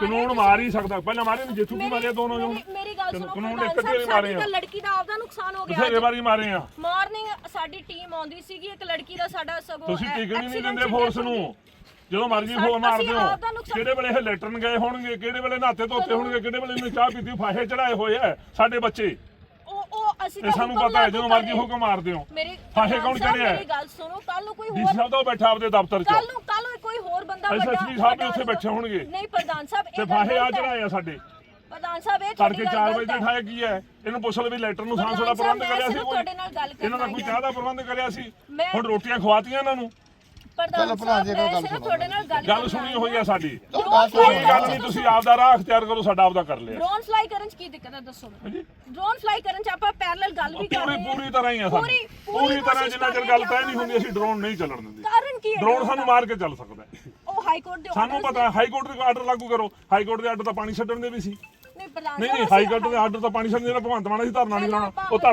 ਕਾਨੂੰਨ ਮਾਰ ਹੀ ਸਕਦਾ। ਪਹਿਲਾਂ ਮਾਰੇ ਨੇ ਜੇਥੂ ਕੀ ਮਾਰਿਆ ਦੋਨੋਂ ਜਣ ਮੇਰੀ- ਗੱਲ ਸੁਣੋ ਕਾਨੂੰਨ ਇੱਕ ਮਾਰੇ ਆ। ਲੜਕੀ ਦਾ ਆਪਦਾ ਨੁਕਸਾਨ ਹੋ ਗਿਆ। ਬਥੇਰੇ ਵਾਰੀ ਮਾਰੇ ਆ। ਮਾਰਨਿੰਗ ਸਾਡੀ ਟੀਮ ਆਉਂਦੀ ਸੀਗੀ ਇੱਕ ਲੜਕੀ ਦਾ ਸਾਡਾ ਸਗੋਂ ਤੁਸੀਂ ਹੀ ਨਹੀਂ ਦਿੰਦੇ ਫੋਰਸ ਨੂੰ। ਜਦੋਂ ਮਰਜ਼ੀ ਫੋਨ ਮਾਰਦੇ ਹੋ ਕਿਹੜੇ ਵੇਲੇ ਇਹ ਲੈਟਰਨ ਗਏ ਹੋਣਗੇ? ਕਿਹੜੇ ਵੇਲੇ ਨਹਾਤੇ ਧੋਤੇ ਹੋਣਗੇ? ਕਿਹੜੇ ਵੇਲੇ ਇਹਨੇ ਚਾਹ ਪੀਤੀ ਫਾਹੇ ਚੜਾਏ ਹੋਏ ਆ ਸਾਡੇ ਬੱਚੇ? ਅਸੀਂ ਤਾਂ ਸਾਨੂੰ ਪਤਾ ਹੈ ਜਦੋਂ ਮਰਜ਼ੀ। ਹੁਕਮ ਮਾਰਦੇ ਹੋ ਫਾਹੇ ਕੌਣ ਚੜਿਆ? ਮੇਰੀ ਗੱਲ ਸੁਣੋ ਕੱਲ ਨੂੰ ਕੋਈ ਹੋਰ ਸਾਹਿਬ ਤਾਂ ਬੈਠਾ ਆਪਦੇ ਦਫ਼ਤਰ 'ਚ। ਕੱਲ ਨੂੰ SSP ਵੱਡਾ ਸਾਹਿਬ ਵੀ ਉੱਥੇ ਬੈਠੇ ਹੋਣਗੇ। ਨਹੀਂ ਪ੍ਰਧਾਨ ਸਾਹਿਬ ਇਹ ਤੇ ਫਾਹੇ ਆ ਗਲਤ ਹੈ। ਚੜਾਏ ਆ ਸਾਡੇ ਪ੍ਰਧਾਨ ਸਾਹਿਬ ਇਹ ਤੜਕੇ ਤੁਹਾਡੀ 4 ਗੱਲ ਵਜੇ। ਉਠਾਇਆ ਕੀ ਹੈ ਇਹਨੂੰ ਪੁੱਛ ਵੀ ਲੈਟਰ ਨੂੰ ਸਾਂਸ ਦਾ ਸਾਹਿਬ, ਪ੍ਰਬੰਧ ਕਰਿਆ ਸੀ ਤੁਹਾਡੇ ਨਾਲ ਗੱਲ ਇਹਨਾਂ ਦਾ ਕਰਨਾ ਕੋਈ ਚਾਹ ਦਾ ਪ੍ਰਬੰਧ ਕਰਿਆ ਸੀ ਹੁਣ ਰੋਟੀਆਂ ਖਵਾਤੀਆਂ ਇਹਨਾਂ ਨੂੰ ਪ੍ਰਧਾਨ ਸਾਹਿਬ ਸਿਰਫ ਸੁਣੋ। ਤੁਹਾਡੇ ਨਾਲ ਗੱਲ ਗੱਲ ਸੁਣੀ। ਹੋਈ ਆ ਸਾਡੀ ਕੋਈ ਗੱਲ ਨਹੀਂ ਤੁਸੀਂ ਆਪਦਾ ਰਾਹ ਅਖਤਿਆਰ ਕਰੋ ਸਾਡਾ ਆਪਦਾ ਕਰ ਲਿਆ ਡਰੋਨ ਫਲਾਈ ਕਰਨ ਚ ਕੀ ਦਿੱਕਤ ਹੈ ਦੱਸੋ ਮੈਨੂੰ ਹਾਂਜੀ ਡਰੋਨ ਫਲਾਈ ਕਰਨ ਚ ਆਪਾਂ ਪੈਰਲਲ ਗੱਲ ਵੀ ਕਰ ਰਹੇ ਹਾਂ ਪੂਰੀ ਤਰ੍ਹਾਂ ਹੀ ਆ ਸਾਨੂੰ ਪੂਰੀ- ਤਰ੍ਹਾਂ ਜਿੰਨਾ ਚਿਰ ਗੱਲ ਤੈਅ ਨਹੀਂ ਹੁੰਦੀ ਅਸੀਂ ਡਰੋਨ ਨਹੀਂ ਚੱਲਣ ਦਿੰਦੇ ਕਾਰਨ ਕੀ ਹੈ ਡਰੋਨ ਸਾਨੂੰ ਦਾ? ਮਾਰ ਕੇ ਚੱਲ ਸਕਦਾ ਹੈ। ਉਹ ਹਾਈ ਕੋਰਟ ਦੇ ਸਾਨੂੰ ਪਤਾ ਹਾਈ ਕੋਰਟ ਦੇ ਆਰਡਰ ਲਾਗੂ ਕਰੋ। ਹਾਈ ਕੋਰਟ ਦੇ ਆਰਡਰ ਤਾਂ ਪਾਣੀ ਛੱਡਣ ਦੇ ਵੀ ਸੀ। ਨਹੀਂ ਨਹੀਂ ਹਾਈ ਕੋਰਟ ਦੇ ਆਰਡਰ ਤਾਂ ਪਾਣੀ ਛੱਡਣ ਦੇ ਭਗਵੰਤ ਮਾਨ ਅਸੀਂ ਧਰਨਾ ਨਹੀਂ ਲਾਉਣਾ। ਉਹ ਧਰਨਾ